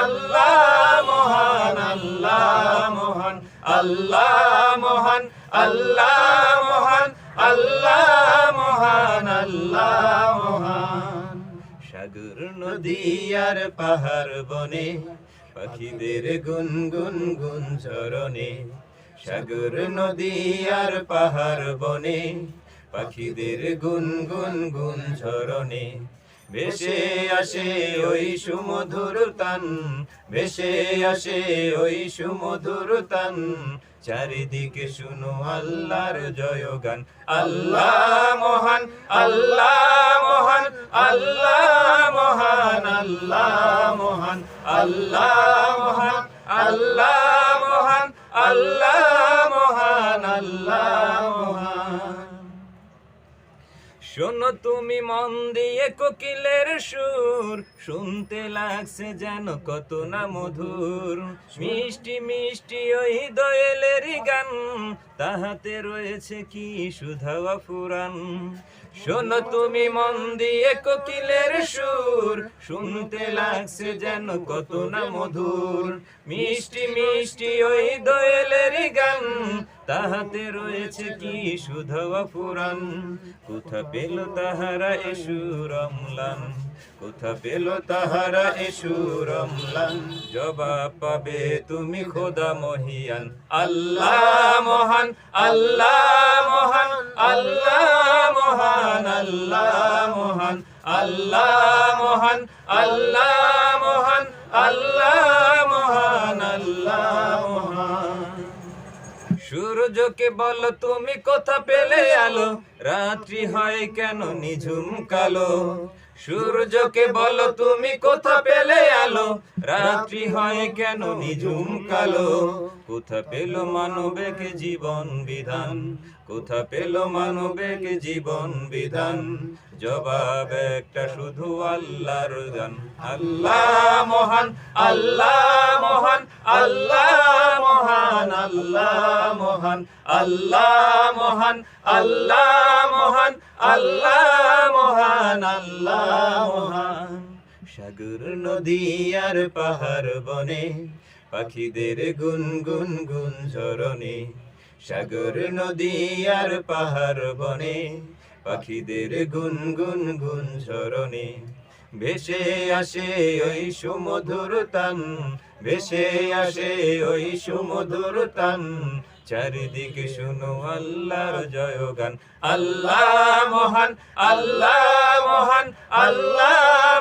আল্লাহ মহান আল্লাহ মহান আল্লাহ মহান আল্লাহ মহান আল্লাহ মহান আল্লাহ মহান। সাগর নদী আর পাহাড় বনে, পাখিদের গুন গুন চরণে। সাগর নদী আর পাহাড় বনে, পাখিদের গুন গুন গুন ঝরণে ভেসে আসে ওই সুমধুর তান, ভেসে আসে ওই সুমধুর তান। চারিদিকে শুনো আল্লাহর জয়গান। আল্লাহ মহান আল্লাহ মহান আল্লাহ মহান আল্লাহ মহান আল্লাহ মহান আল্লাহ মহান আল্লাহ মহান আল্লাহ মহান। শোনো তুমি মন দিয়ে কোকিলের সুর, শুনতে লাগছে যেন কত না মধুর। মিষ্টি মিষ্টি ওই দোয়েলের গান, তাহাতে রয়েছে কি সুধাওয়া ফুরান। শোনো তুমি মন দিয়ে কোকিলের সুর, শুনতে লাগছে যেন কত না মধুর। মিষ্টি মিষ্টি ওই দোয়েলের গান তাহাতে রয়েছে কি সুধবা ফুরান কোথা পেল তাহারা এসুর কোথা পেল তাহারা এসুর জবাব পাবে তুমি খোদা মহিয়ান। আল্লাহ মহান আল্লাহ মহান আল্লাহ মহান আল্লাহ মহান আল্লাহ মহান আল্লাহ মহান আল্লাহ মহান, আল্লাহ সূর্যকে বলো, তুমি কোথা পেলে আলো? রাত্রি হয় কেন নিঝুম কালো? সূর্যকে বলো, তুমি কোথা পেলে আলো? রাত্রি হয় কেন নিঝুম কালো? কোথা পেল মানবেক জীবন বিধান? কোথা পেল মানবেক জীবন বিধান? জবাব একটা শুধু আল্লাহর গান আল্লাহ মহান আল্লাহ মহান, আল্লাহ মহান, আল্লাহ মহান আল্লাহ মহান আল্লাহ মহান আল্লাহ মহান আল্লাহ মহান। সাগর, নদী আর পাহাড় বনে, পাখিদের গুন গুন গুন ঝরনে সাগর, নদী আর পাহাড় বনে, পাখিদের গুন গুন গুন ঝরনে ভেসে আসে ওই সুমধুর তান, ভেসে আসে ওই সুমধুর তান। চারিদিকে শুনো আল্লাহর জয়গান। আল্লাহ মহান আল্লাহ মহান আল্লাহ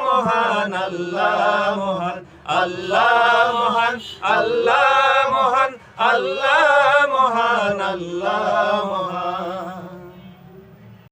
মহান আল্লাহ মহান আল্লাহ মহান আল্লাহ মহান আল্লাহ মহান আল্লাহ মহান।